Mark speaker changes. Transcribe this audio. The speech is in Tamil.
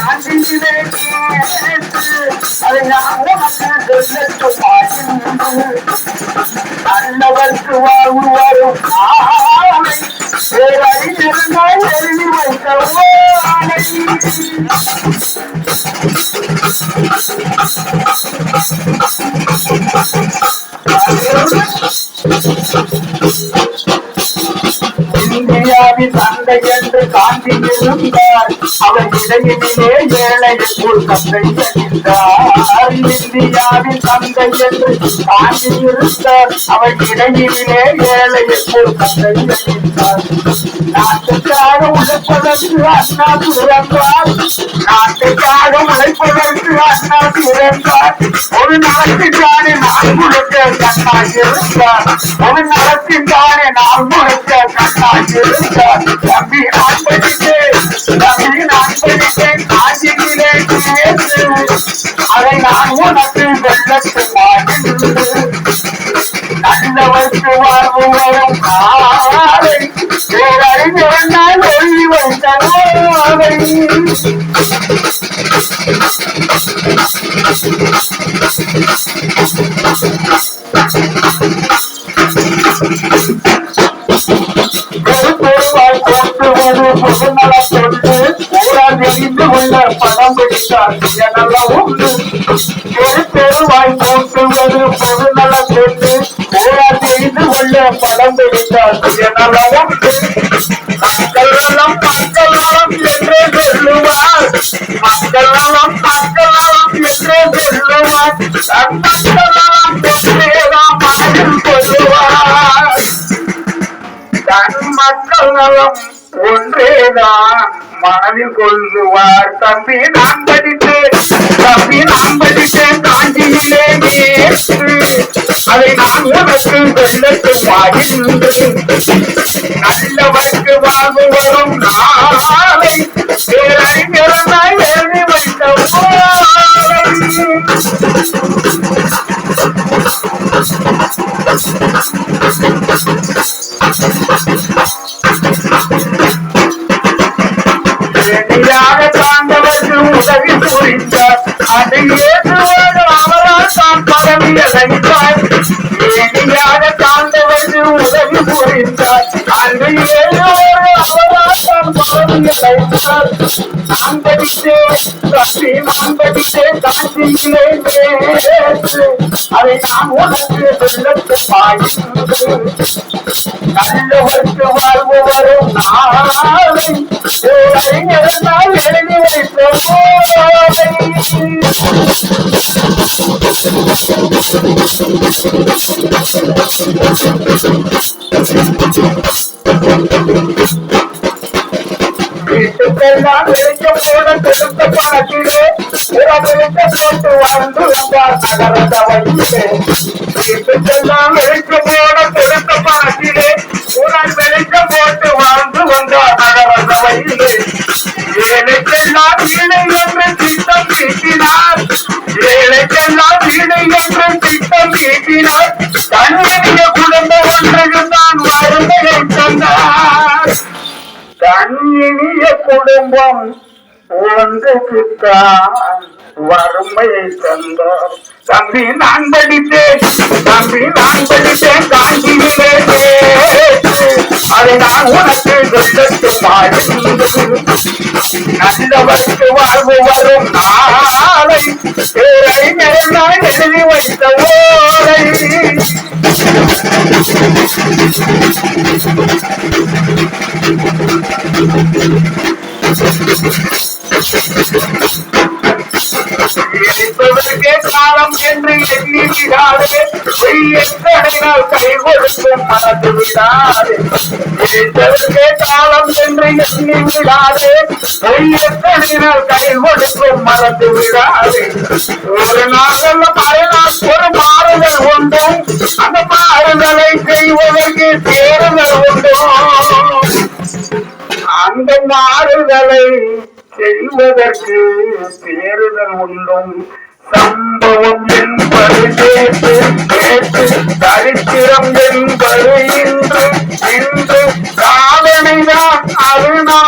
Speaker 1: காந்தியிலே அதை நான் உனக்கு சொல்லட்டுமா நல்லவர்க்கு வாழ்வு வரும் ஆணை பேரறிஞர்கள் எழுதி வைக்கவோ இந்தியாவின் தந்தை என்று காந்தி இருந்தார் அவர் இடையிலே ஏழையை போல் தந்தை என்றார் இந்தியாவின் தந்தை என்று காந்தி இருந்தார் அவர் இடையிலே ஏழையை போல் தந்தை என்றார் நாட்டுக்காக உழைப்பதற்கு அண்ணா பிறந்தார் நாட்டுக்காக உழைப்பதற்கு அண்ணா பிறந்தார் ஒரு நாட்டுக்கான நான் முழுக்க கண்ணா இருந்தார் ஒரு நான் முழுக்க கண்ணா இருந்தார் தம்பி படித்தேன் தம்பி நான் படித்தேன் காஞ்சியிலே கேட்டு அதை நான் உனக்கு வெள்ளத்து நல்லவர்க்கு வாழ்வு வரும் காலை பேரறிஞர்கள் ஒளி வைத்தவை பெருவாய் பணம் பெருவாய் பொதுநல பிடித்தார் மக்கள் நலம் மக்கள் நலம் என்றே சொல்லுவார் மக்கள் நலம் மக்கள் நலம் என்றே சொல்லுவார் மக்கள் நலம் தன் மக்கள் நலம் ஒன்றேதான் மனதில் கொள்ளுவார். தம்பி நான் படித்தேன். தம்பி நான் படித்தேன். காஞ்சியிலே அதை நான் உனக்கு வெள்ளத்து பாயின்று நல்லவர்க்கு வாழ்வு வரும் நாளை. பேரறிஞரனாய் எழுதி வைத்த ஓலை. தாண்டவருக்கு புரிந்தார் அதை ஏற்றுவது அவரால் தான் பரவி அடைந்தார் ஏனியாக தாண்டவர்கள் உதவி புரிந்தார். அதை ஏற்றுவது அவரால் தான் பரவி அடைந்தார் நான் படித்தேன் தம்பி நான் படித்தேன் காட்சியிலே நேற்று அதை நான் உனக்கு சொல்லத்து பாய்ந்து நல்லவர்க்கு வாழ்வு வரும் நாளை. அறிஞர்கள் எழுதி வைத்த போதை வெளிச்சம் போட்டு வாழ்ந்து வந்தார். ஏழைக்கெல்லாம் வீணை என்று திட்டம் தீட்டினார் ஏழைக்கெல்லாம் வீணை என்று திட்டம் தீட்டினார் தன்னுடைய குடும்பம் ஒன்றையும் தான் வறுமையை தந்தார். தன்னினிய குடும்பம் ஒன்றுக்குத்தான் வறுமையை தந்தார். தம்பி நான் படித்தேன். தம்பி நான் படித்தேன். காஞ்சியிலே அதை நான் உனக்கு வெள்ளத்து நல்லவர்க்கு வாழ்வு வரும் நாளை பேரறிஞர்கள் எழுதி வைத்த ஓலை இருப்பதற்கே காலம் என்று எண்ணி விடாதே. எத்தனைகள் கை கொடுக்கும் மனது விடாதே. இருப்பதற்கே காலம் என்று எண்ணி விடாதே. எத்தனைகள் கை கொடுக்கும் மறந்து விடாதே. ஒரு நாள் மறுநாள் ஒரு மாறுதல் உண்டு. அந்த மாறுதலை செய்வதற்கு தேர்தல் உண்டு. அந்த மாறுதலை செய்வதற்கு தேர்தல் உண்டும். சம்பவம் என்பது கேட்டு கேட்டு சரித்திரம் என்பது இன்று இன்று காலனைதான் தான் அருணா